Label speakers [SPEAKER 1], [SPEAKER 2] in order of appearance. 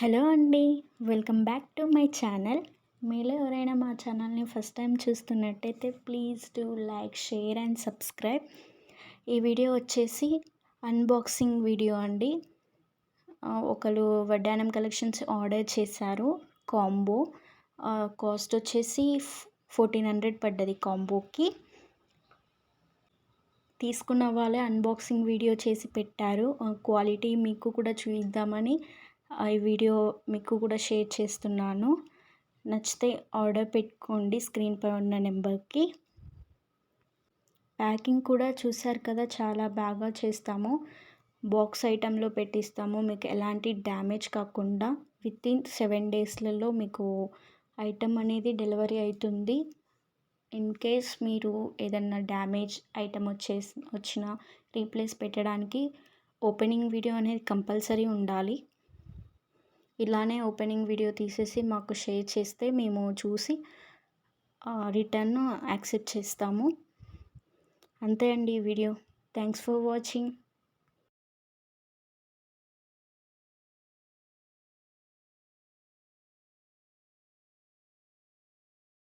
[SPEAKER 1] Hello అండి welcome back to my channel. మీలో ఎవరైనా మా ఛానల్ని ఫస్ట్ టైం చూస్తున్నట్టయితే please do like share and subscribe. ఈ వీడియో వచ్చేసి అన్బాక్సింగ్ వీడియో అండి. ఒకరు వడ్డానం కలెక్షన్స్ ఆర్డర్ చేశారు కాంబో. కాస్ట్ వచ్చేసి ఫోర్టీన్ హండ్రెడ్ పడ్డది కాంబోకి. తీసుకున్న వాళ్ళే అన్బాక్సింగ్ వీడియో చేసి పెట్టారు. క్వాలిటీ మీకు కూడా చూద్దామని ఈ వీడియో మీకు కూడా షేర్ చేస్తున్నాను. నచ్చితే ఆర్డర్ పెట్టుకోండి స్క్రీన్పై ఉన్న నెంబర్కి. ప్యాకింగ్ కూడా చూసారు కదా చాలా బాగా చేస్తాము. బాక్స్ ఐటెంలో పెట్టిస్తాము. మీకు ఎలాంటి డ్యామేజ్ కాకుండా విత్ ఇన్ సెవెన్ డేస్లలో మీకు ఐటమ్ అనేది డెలివరీ అవుతుంది. ఇన్ కేస్ మీరు ఏదన్నా డ్యామేజ్ ఐటమ్ వచ్చేసి వచ్చిన రీప్లేస్ పెట్టడానికి ఓపెనింగ్ వీడియో అనేది కంపల్సరీ ఉండాలి. ఇలానే ఓపెనింగ్ వీడియో తీసేసి మాకు షేర్ చేస్తే మేము చూసి రిటర్న్ యాక్సెప్ట్ చేస్తాము. అంతే అండి ఈ వీడియో. Thanks for watching.